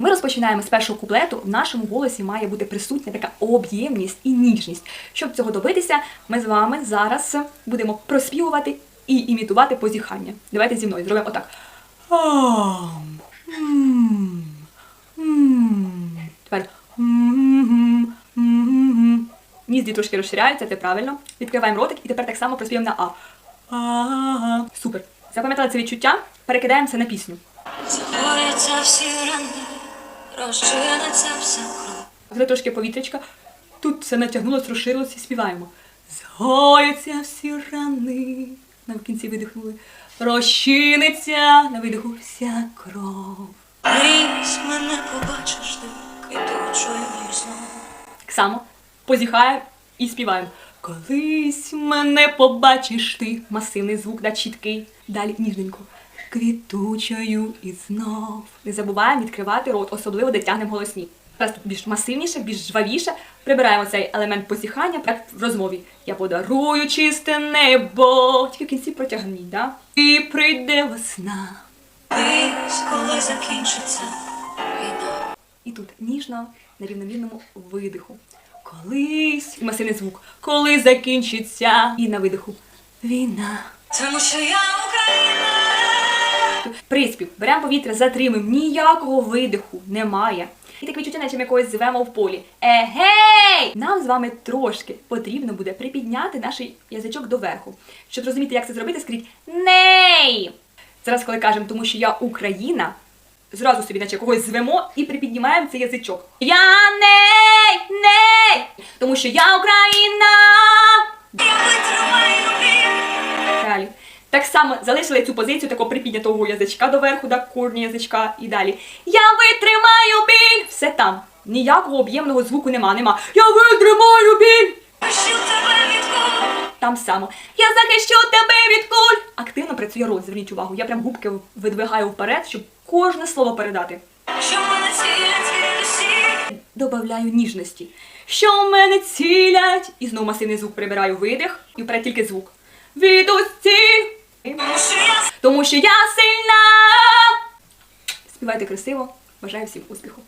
Ми розпочинаємо з першого куплету. В нашому голосі має бути присутня така об'ємність і ніжність. Щоб цього добитися, ми з вами зараз будемо проспівувати і імітувати позіхання. Давайте зі мною зробимо отак. Тепер. М. Трошки розширяються, це правильно. Відкриваємо ротик і тепер так само проспіваємо на А. Супер. Запам'ятали це відчуття? Перекидаємо це на пісню. Всі рани, розчиниться вся кров. Взяли трошки повітрячка. Тут все натягнулося, розширилося і співаємо. Згоються всі рани. На в кінці видихнули. Розчиниться на видиху вся кров. Ліс мене побачиш ти квітучою знов. Так само позіхаємо і співаємо. Колись мене побачиш ти. Масивний звук, да, чіткий. Далі ніжненько. Квітучою і знов. Не забуваємо відкривати рот, особливо де тягнемо голосні. Зараз тут більш масивніше, більш жвавіше. Прибираємо цей елемент позіхання, як в розмові. Я подарую чисте небо. Тільки в кінці протягніть, да? І прийде весна. Ліс, коли закінчиться війна. І тут ніжно на рівномірному видиху. Колись і масивний звук. Коли закінчиться. І на видиху. Війна. Тому що я Україна. Приспів. Беремо повітря, затримуємо. Ніякого видиху немає. І таке відчуття, наче ми когось звемо в полі. Егей! Нам з вами трошки потрібно буде припідняти наш язичок доверху. Щоб зрозуміти, як це зробити, скажіть ней! Зараз, коли кажемо, тому що я Україна, зразу собі, наче когось звемо і припіднімаємо цей язичок. Я ней! Ней! Тому що я Україна! Так само залишили цю позицію такого припіднятого язичка доверху, да, корні язичка і далі. Я витримаю біль! Все там. Ніякого об'ємного звуку нема, нема. Я витримаю біль! Що тебе від? Там само. Я захищу тебе від куль! Активно працює рот, зверніть увагу. Я прям губки видвигаю вперед, щоб кожне слово передати. Що мене цілять від. Добавляю ніжності. Що в мене цілять? І знову масивний звук прибираю видих і вперед тільки звук. Від усіх! Тому що я сильна. Співайте красиво. Бажаю всім успіху.